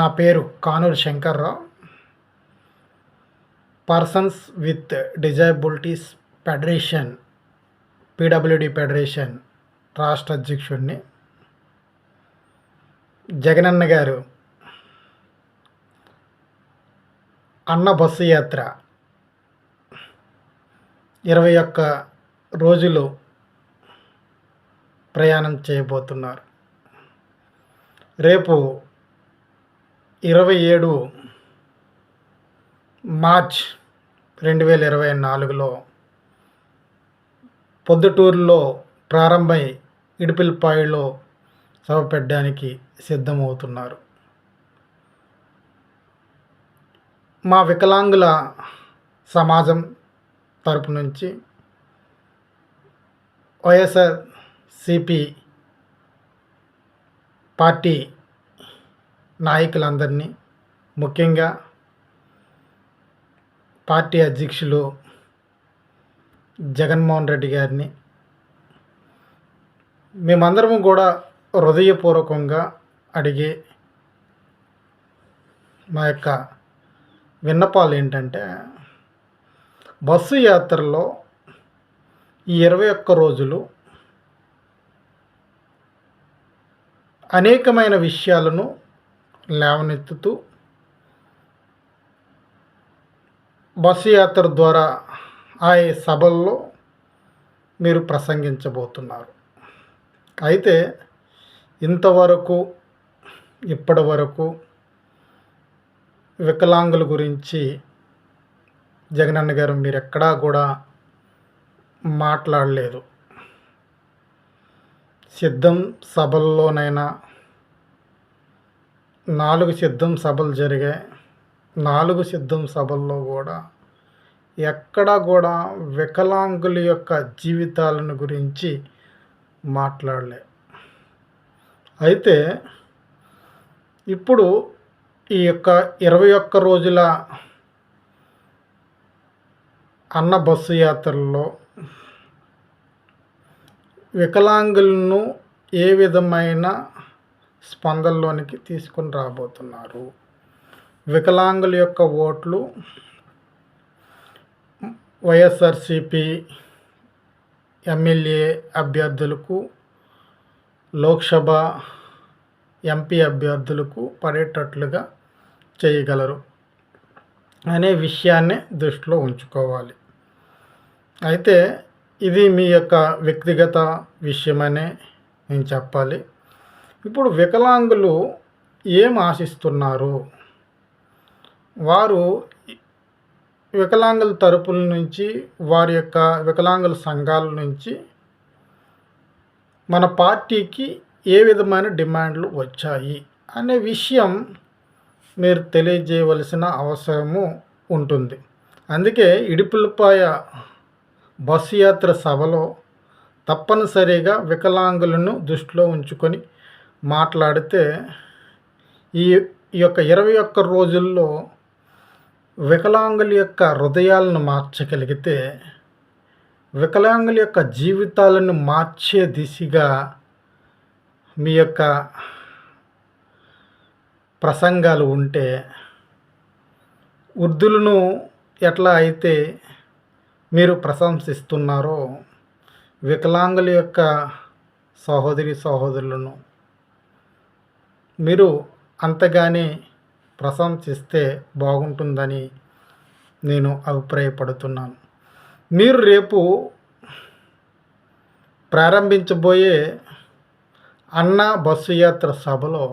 నా పేరు Kanuru Shankarrao. Persons with disabilities federation PWD federation రాష్ట్ర అధ్యక్షుడిని జగనన్న గారు అన్న బస్సు యాత్ర ఇరవై ఒక్క రోజులు ప్రయాణం చేయబోతున్నారు. రేపు ఇరవై ఏడు మార్చ్ రెండు వేల ఇరవై నాలుగులో పొద్దుటూరులో ప్రారంభమై ఇడిపిల్పాయిలో సభ పెట్టడానికి సిద్ధమవుతున్నారు. మా వికలాంగుల సమాజం తరపు నుంచి వైఎస్ఆర్ సిపి పార్టీ నాయకులందరినీ ముఖ్యంగా పార్టీ అధ్యక్షులు జగన్మోహన్ రెడ్డి గారిని మేమందరము కూడా హృదయపూర్వకంగా అడిగే మా యొక్క విన్నపాలు ఏంటంటే బస్సు యాత్రలో ఈ ఇరవై ఒక్క రోజులు అనేకమైన విషయాలను లేవనెత్తుతూ బస్సు యాత్ర ద్వారా ఆ సభల్లో మీరు ప్రసంగించబోతున్నారు. అయితే ఇంతవరకు ఇప్పటి వరకు వికలాంగుల గురించి జగనన్న గారు మీరు ఎక్కడా కూడా మాట్లాడలేదు. సిద్ధం సభల్లోనైనా నాలుగు సిద్ధం సభలు జరిగాయి. నాలుగు సిద్ధం సభల్లో కూడా ఎక్కడ కూడా వికలాంగుల యొక్క జీవితాలను గురించి మాట్లాడలే. అయితే ఇప్పుడు ఈ యొక్క ఇరవై ఒక్క రోజుల అన్న బస్సు యాత్రల్లో వికలాంగులను ఏ విధమైన స్పందనలోనికి తీసుకొని రాబోతున్నారు. వికలాంగుల యొక్క ఓట్లు వైఎస్ఆర్సిపి ఎమ్మెల్యే అభ్యర్థులకు లోక్సభ ఎంపీ అభ్యర్థులకు పడేటట్లుగా చేయగలరు అనే విషయాన్ని దృష్టిలో ఉంచుకోవాలి. అయితే ఇది మీ యొక్క వ్యక్తిగత విషయమనే నేను చెప్పాలి. ఇప్పుడు వికలాంగులు ఏం ఆశిస్తున్నారు? వారు వికలాంగుల తరపుల నుంచి వారి యొక్క వికలాంగుల సంఘాల నుంచి మన పార్టీకి ఏ విధమైన డిమాండ్లు వచ్చాయి అనే విషయం మీరు తెలియజేయవలసిన అవసరము ఉంటుంది. అందుకే ఇడిపిల్లిపాయ బస్సు యాత్ర సభలో తప్పనిసరిగా వికలాంగులను దృష్టిలో ఉంచుకొని మాట్లాడితే ఈ ఈ యొక్క ఇరవై ఒక్క రోజుల్లో వికలాంగుల యొక్క హృదయాలను మార్చగలిగితే వికలాంగుల యొక్క జీవితాలను మార్చే దిశగా మీ యొక్క ప్రసంగాలు ఉంటే వృద్ధులను ఎట్లా అయితే మీరు ప్రశంసిస్తున్నారో వికలాంగుల యొక్క సహోదరి సహోదరులను మీరు అంతగానే ప్రశంసిస్తే బాగుంటుందని నేను అభిప్రాయపడుతున్నాను. మీరు రేపు ప్రారంభించబోయే అన్న బస్సు యాత్ర సభలో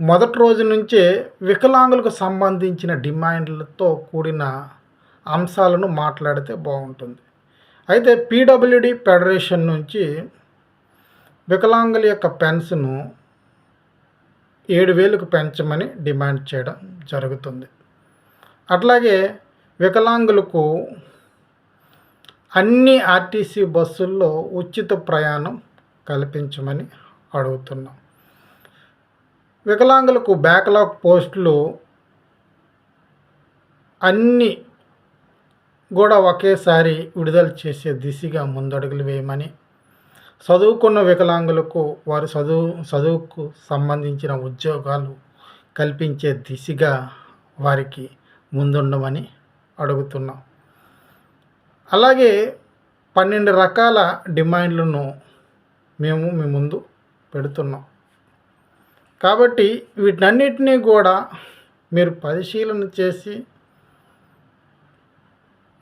మొదటి రోజు నుంచే వికలాంగులకు సంబంధించిన డిమాండ్లతో కూడిన అంశాలను మాట్లాడితే బాగుంటుంది. అయితే పీడబ్ల్యూడి ఫెడరేషన్ నుంచి వికలాంగుల యొక్క పెన్స్ను ఏడు వేలకు పెంచమని డిమాండ్ చేయడం జరుగుతుంది. అట్లాగే వికలాంగులకు అన్ని ఆర్టీసీ బస్సుల్లో ఉచిత ప్రయాణం కల్పించమని అడుగుతున్నాం. వికలాంగులకు బ్యాక్లాగ్ పోస్టులు అన్ని కూడా ఒకేసారి విడుదల చేసే దిశగా ముందడుగులు వేయమని చదువుకున్న వికలాంగులకు వారు చదువు చదువుకు సంబంధించిన ఉద్యోగాలు కల్పించే దిశగా వారికి ముందుండమని అడుగుతున్నాం. అలాగే పన్నెండు రకాల డిమాండ్లను మేము మీ ముందు పెడుతున్నాం. కాబట్టి వీటన్నిటినీ కూడా మీరు పరిశీలన చేసి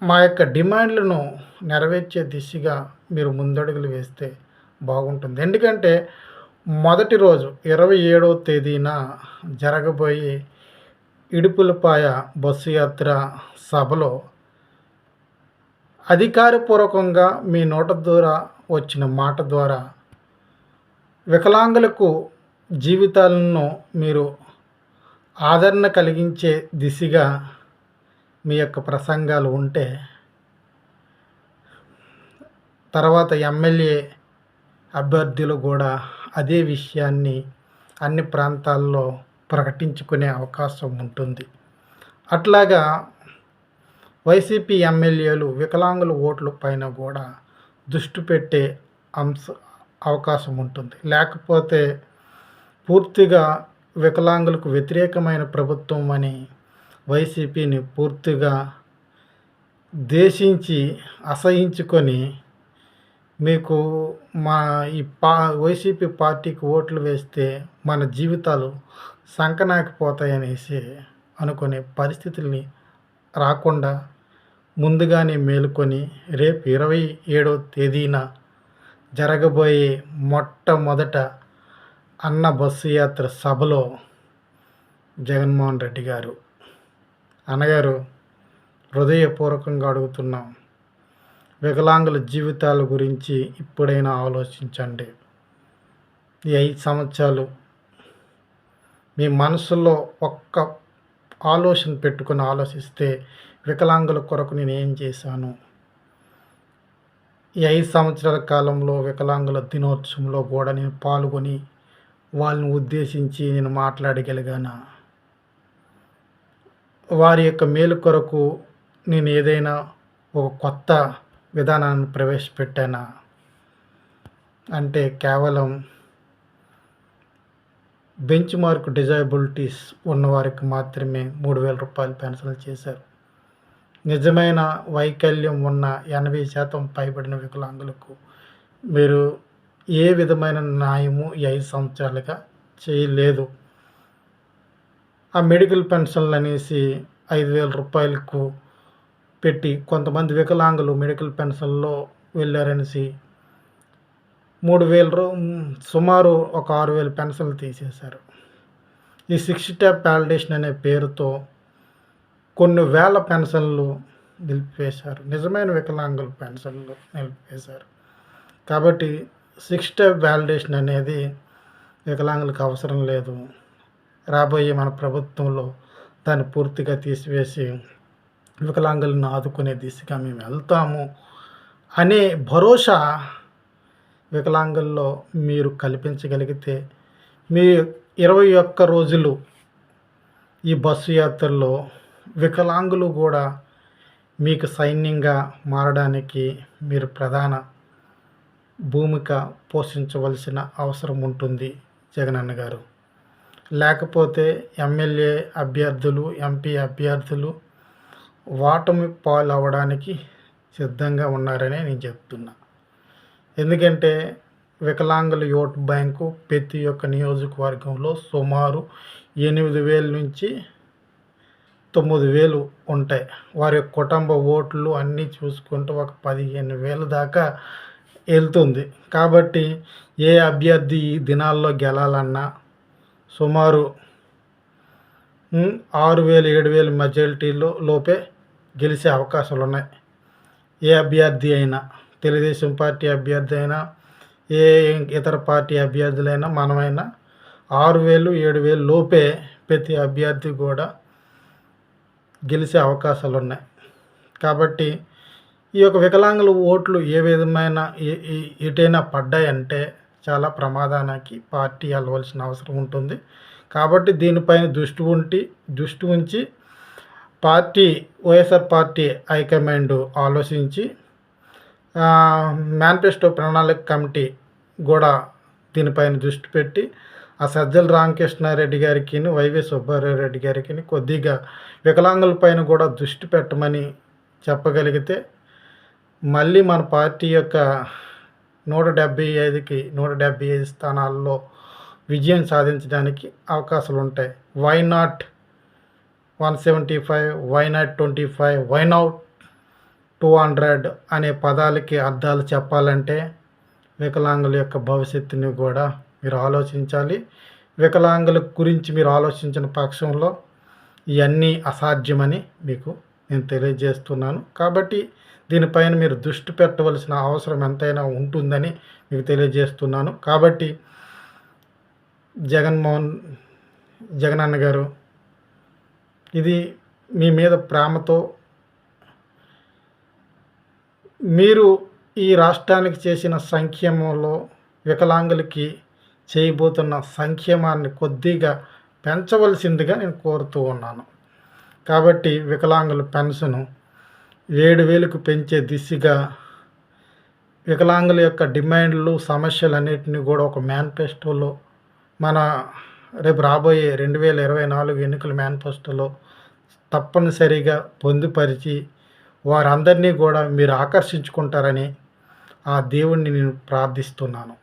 మా యొక్క డిమాండ్లను నెరవేర్చే దిశగా మీరు ముందడుగులు వేస్తే బాగుంటుంది. ఎందుకంటే మొదటి రోజు ఇరవై ఏడవ తేదీన జరగబోయే ఇడుపులపాయ బస్సు యాత్ర సభలో అధికారపూర్వకంగా మీ నోట ద్వారా వచ్చిన మాట ద్వారా వికలాంగులకు జీవితాలను మీరు ఆదరణ కలిగించే దిశగా మీ యొక్క ప్రసంగాలు ఉంటే తర్వాత ఎమ్మెల్యే అభ్యర్థులు కూడా అదే విషయాన్ని అన్ని ప్రాంతాల్లో ప్రకటించుకునే అవకాశం ఉంటుంది. అట్లాగా వైసీపీ ఎమ్మెల్యేలు వికలాంగుల ఓట్ల పైన కూడా దృష్టి పెట్టే అంశ అవకాశం ఉంటుంది. లేకపోతే పూర్తిగా వికలాంగులకు వ్యతిరేకమైన ప్రభుత్వం అని వైసీపీని పూర్తిగా దేశించి అసహించుకొని మీకు మా ఈ పా వైసీపీ పార్టీకి ఓట్లు వేస్తే మన జీవితాలు సంకనాకిపోతాయనేసి అనుకునే పరిస్థితుల్ని రాకుండా ముందుగానే మేలుకొని రేపు ఇరవై ఏడో తేదీన జరగబోయే మొట్టమొదట అన్న బస్సు యాత్ర సభలో జగన్మోహన్ రెడ్డి గారు. అన్నగారు హృదయపూర్వకంగా అడుగుతున్నాం. వికలాంగుల జీవితాల గురించి ఇప్పుడైనా ఆలోచించండి. ఈ ఐదు సంవత్సరాలు మీ మనసులో ఒక్క ఆలోచన పెట్టుకుని ఆలోచిస్తే వికలాంగుల కొరకు నేను ఏం చేశాను? ఈ ఐదు సంవత్సరాల కాలంలో వికలాంగుల దినోత్సవంలో కూడా నేను పాల్గొని వాళ్ళని ఉద్దేశించి నేను మాట్లాడగలిగానా? వారి యొక్క మేలు కొరకు నేను ఏదైనా ఒక కొత్త విధానాన్ని ప్రవేశపెట్టానా? అంటే కేవలం బెంచ్ మార్క్ డిజైబిలిటీస్ ఉన్నవారికి మాత్రమే మూడు వేల రూపాయలు పెన్షన్ చేశారు. నిజమైన వైకల్యం ఉన్న ఎనభై శాతం పైబడిన వికలాంగులకు మీరు ఏ విధమైన న్యాయము ఈ ఐదు సంవత్సరాలుగా చేయలేదు. ఆ మెడికల్ పెన్షన్లు అనేసి ఐదు వేల రూపాయలకు పెట్టి కొంతమంది వికలాంగులు మెడికల్ పెన్షన్లో వెళ్ళారనేసి మూడు వేల సుమారు ఒక ఆరు వేల పెన్షన్లు తీసేశారు. ఈ సిక్స్ స్టాప్ వ్యాలిడేషన్ అనే పేరుతో కొన్ని వేల పెన్షన్లు నిలిపివేశారు. నిజమైన వికలాంగుల పెన్షన్లు నిలిపివేశారు. కాబట్టి సిక్స్ స్టెప్ వ్యాలిడేషన్ అనేది వికలాంగులకు అవసరం లేదు. రాబోయే మన ప్రభుత్వంలో దాన్ని పూర్తిగా తీసివేసి వికలాంగులను ఆదుకునే దిశగా మేము వెళ్తాము అనే భరోసా వికలాంగుల్లో మీరు కల్పించగలిగితే మీ ఇరవై ఒక్క రోజులు ఈ బస్సు యాత్రలో వికలాంగులు కూడా మీకు సైన్యంగా మారడానికి మీరు ప్రధాన భూమిక పోషించవలసిన అవసరం ఉంటుంది జగనన్న గారు. లేకపోతే ఎమ్మెల్యే అభ్యర్థులు ఎంపీ అభ్యర్థులు ఓటమి పాలవడానికి సిద్ధంగా ఉన్నారని నేను చెప్తున్నా. ఎందుకంటే వికలాంగుల ఓటు బ్యాంకు ప్రతి ఒక్క నియోజకవర్గంలో సుమారు ఎనిమిది వేల నుంచి తొమ్మిది వేలు ఉంటాయి. వారి కుటుంబ ఓట్లు అన్నీ చూసుకుంటూ ఒక పదిహేను వేలు దాకా వెళ్తుంది. కాబట్టి ఏ అభ్యర్థి ఈ దినాల్లో గెలాలన్నా సుమారు ఆరు వేలు ఏడు వేలు మెజారిటీలో లోపే గెలిచే అవకాశాలు ఉన్నాయి ఏ అభ్యర్థి అయినా తెలుగుదేశం పార్టీ అభ్యర్థి అయినా ఏ ఇతర పార్టీ అభ్యర్థులైనా మనమైనా ఆరు వేలు ఏడు వేలు లోపే ప్రతి అభ్యర్థి కూడా గెలిచే అవకాశాలు ఉన్నాయి కాబట్టి ఈ యొక్క వికలాంగుల ఓట్లు ఏ విధమైన ఎటైనా పడ్డాయంటే చాలా ప్రమాదానికి పార్టీ వెళ్ళవలసిన అవసరం ఉంటుంది. కాబట్టి దీనిపైన దృష్టి ఉంటి దృష్టి ఉంచి party YSR party high command ఆలోచించి మేనిఫెస్టో ప్రణాళిక కమిటీ కూడా దీనిపైన దృష్టి పెట్టి ఆ సజ్జల రామకృష్ణారెడ్డి గారికి వైవి సుబ్బారావు రెడ్డి గారికి కొద్దిగా వికలాంగుల పైన కూడా దృష్టి పెట్టమని చెప్పగలిగితే మళ్ళీ మన పార్టీ యొక్క నూట డెబ్భై ఐదుకి నూట డెబ్భై ఐదు స్థానాల్లో విజయం సాధించడానికి అవకాశాలు ఉంటాయి why not one seventy five why not twenty five why not two hundred అనే పదాలకి అర్థాలు చెప్పాలంటే వికలాంగుల యొక్క భవిష్యత్తుని కూడా మీరు ఆలోచించాలి. వికలాంగుల గురించి మీరు ఆలోచించిన పక్షంలో ఇవన్నీ అసాధ్యమని మీకు నేను తెలియజేస్తున్నాను. కాబట్టి దీనిపైన మీరు దృష్టి పెట్టవలసిన అవసరం ఎంతైనా ఉంటుందని మీకు తెలియజేస్తున్నాను. కాబట్టి జగన్మోహన్ జగనన్న గారు ఇది మీ మీద ప్రేమతో మీరు ఈ రాష్ట్రానికి చేసిన సంక్షేమంలో వికలాంగులకి చేయబోతున్న సంక్షేమాన్ని కొద్దిగా పెంచవలసిందిగా నేను కోరుతూ ఉన్నాను. కాబట్టి వికలాంగుల పెన్షను ఏడు వేలకు పెంచే దిశగా వికలాంగుల యొక్క డిమాండ్లు సమస్యలన్నిటిని కూడా ఒక మేనిఫెస్టోలో మన రేపు రాబోయే రెండు వేల ఇరవై నాలుగు ఎన్నికల మేనిఫెస్టోలో తప్పనిసరిగా పొందుపరిచి వారందరినీ కూడా మీరు ఆకర్షించుకుంటారని ఆ దేవుణ్ణి నేను ప్రార్థిస్తున్నాను.